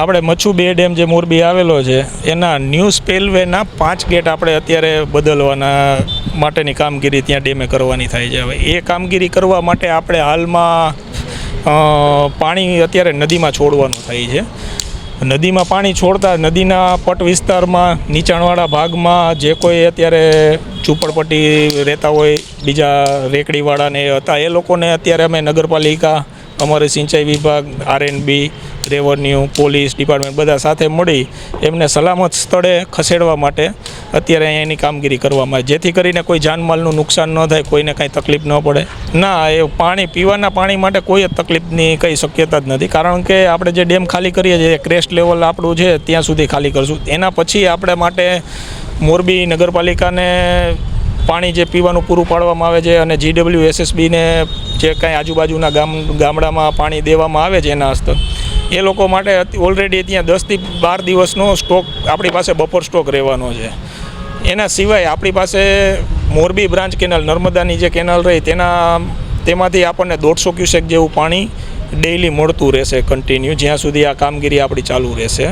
આપણે મચ્છુ બે ડેમ જે મોરબી આવેલો છે, એના ન્યૂ સ્પેલવેના પાંચ ગેટ આપણે અત્યારે બદલવાના માટેની કામગીરી ત્યાં ડેમે કરવાની થાય છે. હવે એ કામગીરી કરવા માટે આપણે હાલમાં પાણી અત્યારે નદીમાં છોડવાનું થાય છે. નદીમાં પાણી છોડતા નદીના પટ વિસ્તારમાં, નીચાણવાળા ભાગમાં જે કોઈ અત્યારે ઝૂંપડપટ્ટી રહેતા હોય, બીજા રેકડીવાળાને હતા, એ લોકોને અત્યારે અમે નગરપાલિકા અમારે સિંચાઈ વિભાગ આરએનબી રેવન્યુ, પોલીસ, ડિપાર્ટમેન્ટ બધા સાથે મળી એમને સલામત સ્થળે ખસેડવા માટે અત્યારે અહીંયા એની કામગીરી કરવામાં આવે. જેથી કરીને કોઈ જાનમાલનું નુકસાન ન થાય, કોઈને કાંઈ તકલીફ ન પડે. ના, એ પાણી, પીવાના પાણી માટે કોઈ જ તકલીફની કંઈ શક્યતા જ નથી. કારણ કે આપણે જે ડેમ ખાલી કરીએ છીએ ક્રેસ્ટ લેવલ આપણું છે, ત્યાં સુધી ખાલી કરશું. એના પછી આપણે માટે મોરબી નગરપાલિકાને પાણી જે પીવાનું પૂરું પાડવામાં આવે છે અને જીડબલ્યુ એસએસબીને જે કાંઈ આજુબાજુના ગામ, ગામડામાં પાણી દેવામાં આવે છે એના હસ્તક એ લોકો માટે ઓલરેડી ત્યાં દસથી બાર દિવસનો સ્ટોક આપણી પાસે બપોર સ્ટોક રહેવાનો છે. એના સિવાય આપણી પાસે મોરબી બ્રાન્ચ કેનાલ, નર્મદાની જે કેનાલ રહી તેના, તેમાંથી આપણને દોઢસો ક્યુસેક જેવું પાણી ડેઇલી મળતું રહેશે કન્ટિન્યુ જ્યાં સુધી આ કામગીરી આપણી ચાલુ રહેશે.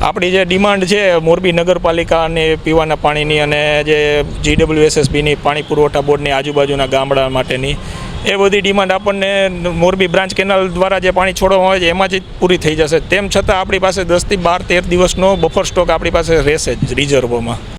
આપણી જે ડિમાન્ડ છે મોરબી નગરપાલિકા અને પીવાના પાણીની અને જે જીડબ્લ્યુએસએસબીની પાણી પુરવઠા બોર્ડની આજુબાજુના ગામડા માટેની, એ બધી ડિમાન્ડ આપણને મોરબી બ્રાન્ચ કેનાલ દ્વારા જે પાણી છોડવામાં આવે છે, એમાં જ પૂરી થઈ જશે. તેમ છતાં આપણી પાસે દસથી બાર તેર દિવસનો બફર સ્ટોક આપણી પાસે રહેશે જ રિઝર્વમાં.